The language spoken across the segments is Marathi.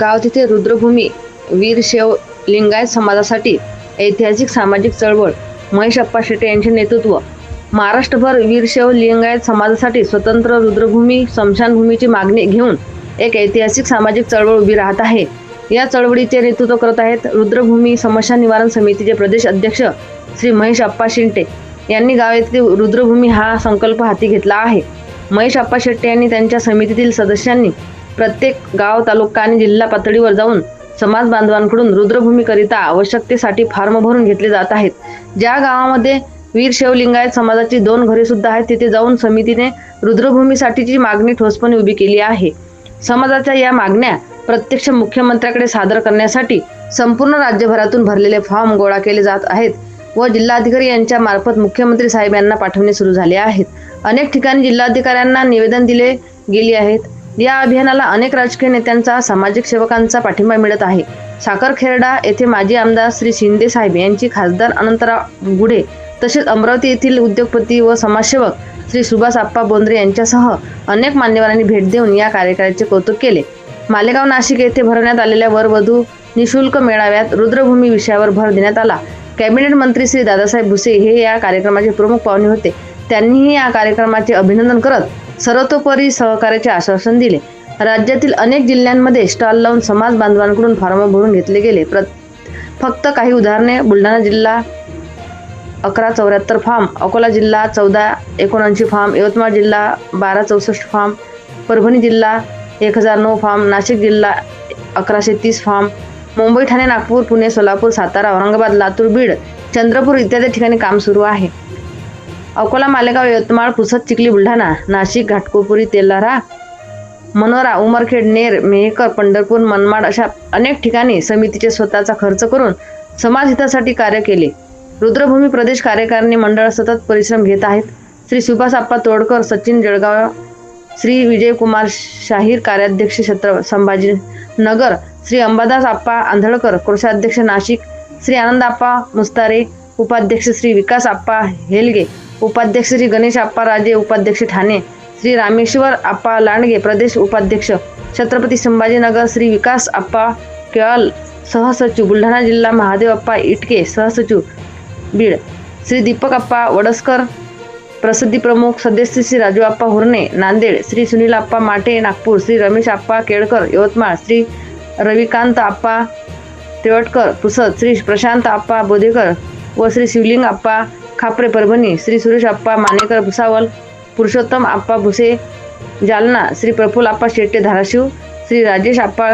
गाव तिथे रुद्रभूमी वीरशैव लिंगायत समाजासाठी ऐतिहासिक सामाजिक चळवळ महेश अप्पा शेटे यांचे नेतृत्व. महाराष्ट्रभर वीरशैव लिंगायत समाजासाठी स्वतंत्र रुद्रभूमी स्मशानभूमीची मागणी घेऊन एक ऐतिहासिक सामाजिक चळवळ उभी राहत आहे. या चळवळीचे नेतृत्व करत आहेत रुद्रभूमी समस्या निवारण समितीचे प्रदेश अध्यक्ष श्री महेश अप्पा शिंटे. यांनी गाव येथील रुद्रभूमी हा संकल्प हाती घेतला आहे. महेश अप्पा शेट्टे यांनी त्यांच्या समितीतील सदस्यांनी प्रत्येक गाव तालुका आणि जिल्हा पातळीवर जाऊन समाज बांधवांकडून रुद्रभूमीकरिता आवश्यकतेसाठी फॉर्म भरून घेतले जात आहेत. ज्या गावामध्ये वीर शिवलिंगायत समाजाची दोन घरे सुद्धा आहेत तिथे जाऊन समितीने रुद्रभूमीसाठीची मागणी ठोसपणे उभी केली आहे. समाजाच्या या मागण्या प्रत्यक्ष मुख्यमंत्र्याकडे सादर करण्यासाठी संपूर्ण राज्यभरातून भरलेले फॉर्म गोळा केले जात आहेत व जिल्हाधिकारी यांच्या मार्फत मुख्यमंत्री साहेब यांना पाठवणे सुरू झाले आहेत. अनेक ठिकाणी जिल्हाधिकाऱ्यांना निवेदन दिले गेले आहेत. या अभियानाला अनेक राजकीय नेत्यांचा सामाजिक सेवकांचा पाठिंबा मिळत आहे. साखरखेरडा येथे माजी आमदार श्री शिंदे साहेब यांची खासदार अनंतराव गुढे तसेच अमरावती येथील उद्योगपती व समाजसेवक श्री सुभाष आप्पा बोंद्रे यांच्यासह अनेक मान्यवरांनी भेट देऊन या कार्यक्रमाचे कौतुक केले. मालेगाव नाशिक येथे भरवण्यात आलेल्या वरवधू निशुल्क मेळाव्यात रुद्रभूमी विषयावर भर देण्यात आला. कॅबिनेट मंत्री श्री दादासाहेब भुसे हे या कार्यक्रमाचे प्रमुख पाहुणे होते. त्यांनीही या कार्यक्रमाचे अभिनंदन करत सर्वतोपरी सहकार्याचे आश्वासन दिले. राज्यातील अनेक जिल्ह्यांमध्ये स्टॉल लावून समाज बांधवांकडून फॉर्म भरून घेतले गेले. प्र फक्त काही उदाहरणे. बुलढाणा जिल्हा अकरा चौऱ्याहत्तर फॉर्म अकोला जिल्हा चौदा एकोणऐंशी फॉर्म यवतमाळ जिल्हा बारा चौसष्ट फॉर्म परभणी जिल्हा एक हजार नऊ फॉर्म नाशिक जिल्हा अकराशे तीस फॉर्म मुंबई ठाणे नागपूर पुणे सोलापूर सातारा औरंगाबाद लातूर बीड चंद्रपूर इत्यादी ठिकाणी काम सुरू आहे. अकोला मालेगाव यवतमाळ पुसद चिखली बुलढाणा नाशिक घाटकोपुरी तेलारा मनोरा उमरखेड नेर मेहकर पंढरपूर मनमाड अशा अनेक ठिकाणी समितीचे स्वतःचा खर्च करून समाजहितासाठी कार्य केले. रुद्रभूमी प्रदेश कार्यकारिणी मंडळ सतत परिश्रम घेत आहेत. श्री सुभाष आप्पा तोडकर सचिन जळगाव श्री विजयकुमार शाहीर कार्याध्यक्ष छत्र संभाजी नगर श्री अंबादास आप्पा आंधळकर कोषाध्यक्ष नाशिक श्री आनंदाप्पा मुस्तारे उपाध्यक्ष श्री विकास आप्पा हेलगे उपाध्यक्ष श्री गणेश आप्पा राजे उपाध्यक्ष ठाणे श्री रामेश्वर आप्पा लांडगे प्रदेश उपाध्यक्ष छत्रपती संभाजीनगर श्री विकास आप्पा केळल सहसचिव बुलढाणा जिल्हा महादेव आप्पा इटके सहसचिव बीड श्री दीपक आप्पा वडसकर प्रसिद्धी प्रमुख सदस्य श्री राजू आप्पा हुर्णे नांदेड श्री सुनील आप्पा माटे नागपूर श्री रमेश आप्पा केळकर यवतमाळ श्री रविकांत आप्पा तेवटकर पुसद श्री प्रशांत आप्पा बोधेकर व श्री शिवलिंग आप्पा खापरे परभणी श्री सुरेश आप्पा मानेकर भुसावल पुरुषोत्तम आप्पा भुसे जालना श्री प्रफुल आप्पा शेट्टे धाराशिव श्री राजेश आप्पा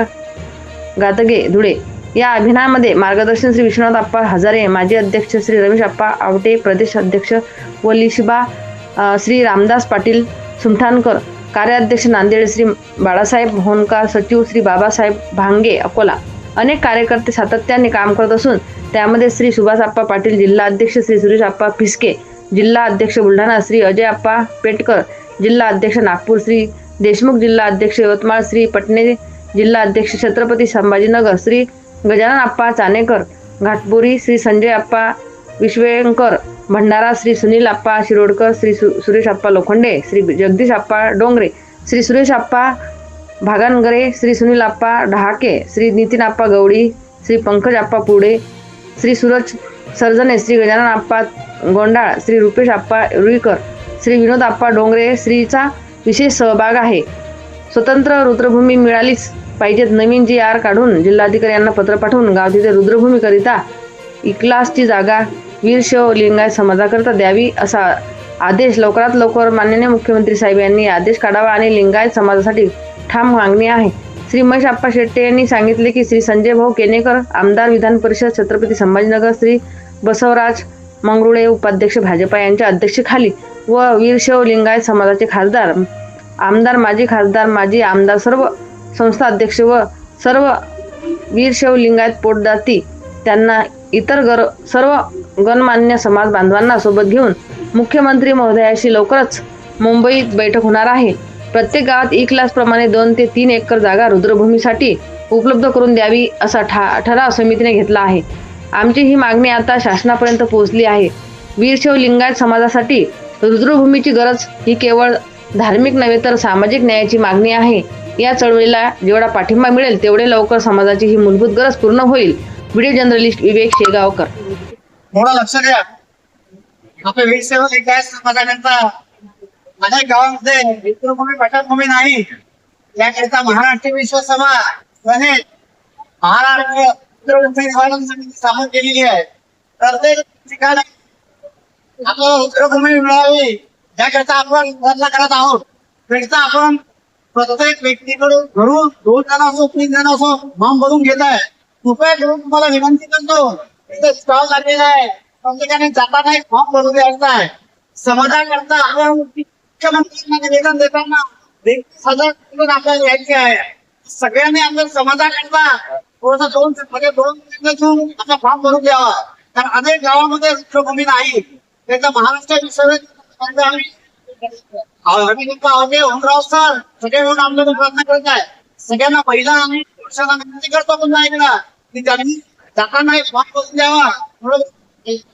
गातगे धुळे. या अभिनयामध्ये मार्गदर्शन श्री विश्वनाथ आप्पा हजारे माजी अध्यक्ष श्री रमेश आप्पा आवटे प्रदेश अध्यक्ष व लिशिबा श्री रामदास पाटील सुमठाणकर कार्याध्यक्ष नांदेड श्री बाळासाहेब होनकार सचिव श्री बाबासाहेब भांगे अकोला. अनेक कार्यकर्ते सातत्याने काम करत असून त्यामध्ये श्री सुभाष आप्पा पाटील जिल्हा अध्यक्ष श्री सुरेश आप्पा फिसके जिल्हा अध्यक्ष बुलढाणा श्री अजय आप्पा पेटकर जिल्हा अध्यक्ष नागपूर श्री देशमुख जिल्हा अध्यक्ष यवतमाळ श्री पटणे जिल्हा अध्यक्ष छत्रपती संभाजीनगर श्री गजानन आप्पा चानेकर घाटपुरी श्री संजय आप्पा विश्वेंकर भंडारा श्री सुनील आप्पा शिरोडकर श्री सु सुरेश आप्पा लोखंडे श्री जगदीश आप्पा डोंगरे श्री सुरेश आप्पा भागानगरे श्री सुनील आप्पा ढहाके श्री नितीन आप्पा गवडी श्री पंकज आप्पा पुडे श्री सूरज सर्जने श्री गजानन आप्पा गोंडाळ श्री रुपेश आप्पा रुईकर श्री विनोद आप्पा डोंगरे श्रीचा विशेष सहभाग आहे. स्वतंत्र रुद्रभूमी मिळालीच पाहिजेत नवीन जी आर काढून जिल्हाधिकारी यांना पत्र पाठवून गाव तिथे रुद्रभूमीकरिता इकलासची जागा वीरशैव लिंगायत समाजाकरिता द्यावी असा आदेश लवकरात लवकर माननीय मुख्यमंत्री साहेब यांनी आदेश काढावा आणि लिंगायत समाजासाठी ठाम मागणी आहे. श्री महेश आप्पा शेट्टे यांनी सांगितले की श्री संजय भाऊ केनेकर आमदार विधान परिषद छत्रपती संभाजीनगर श्री बसवराज मंगरुळे उपाध्यक्ष भाजपा यांच्या अध्यक्षतेखाली व वीरशैव लिंगायत समाजाचे खासदार आमदार माजी खासदार माजी आमदार सर्व संस्था अध्यक्ष व सर्व वीरशैव लिंगायत पोटदाती त्यांना इतर गर सर्व गणमान्य समाज बांधवांना सोबत घेऊन मुख्यमंत्री महोदयाशी लवकरच मुंबईत बैठक होणार आहे. प्रत्येक गावात एक लाख प्रमाणे दोन ते तीन एकर जागा रुद्रभूमीसाठी उपलब्ध करून द्यावी असा ठा ठराव समितीने घेतला आहे. आमची ही मागणी आता शासनापर्यंत पोहोचली आहे. वीरशैव लिंगायत समाजासाठी रुद्रभूमीची गरज ही केवळ धार्मिक नव्हे तर सामाजिक न्यायाची मागणी आहे. या चळवळीला जेवढा पाठिंबा मिळेल तेवढे लवकर समाजाची ही मूलभूत गरज पूर्ण होईल. Video journalist Vivek Shegaonkar. लक्ष द्या. आपल्या वीर सेवक एक आहे समाजाकरता अनेक गावामध्ये मित्रभूमी पटभूमी नाही. याकरिता महाराष्ट्र विश्व सभा तसेच महाराष्ट्र मित्रभूमी निवारण समिती स्थापन केलेली आहे. प्रत्येक ठिकाणी आपल्याला मित्रभूमी मिळावी याकरिता आपण प्रयत्न करत आहोत. त्याकरिता आपण प्रत्येक व्यक्तीकडून घरून दोन जण असो तीन जण असो फॉर्म भरून घेत आहे. कृपया करून तुम्हाला विनंती करतो इथे स्टॉल लागलेला आहे. ठिकाणी जाताना एक फॉर्म भरून द्यायचा आहे. समाजाकरता आपण मुख्यमंत्र्यांना निवेदन देताना एकतीस हजार तिकीट आपल्याला घ्यायचे आहे. सगळ्यांनी आपलं समाधान करता थोडस दोन म्हणजे दोन घेऊन आपला फॉर्म भरून द्यावा कारण अनेक गावामध्ये वृक्षभूमी नाही. त्याचा महाराष्ट्र विसर्जन आम्ही होमराव सर सगळे मिळून आपल्याला प्रयत्न करत आहे. सगळ्यांना पहिला आणि पुरुषांना विनंती करतो पुन्हा एकदा की त्यांनी जाताना एक फॉर्म भरून द्यावा. थोडं el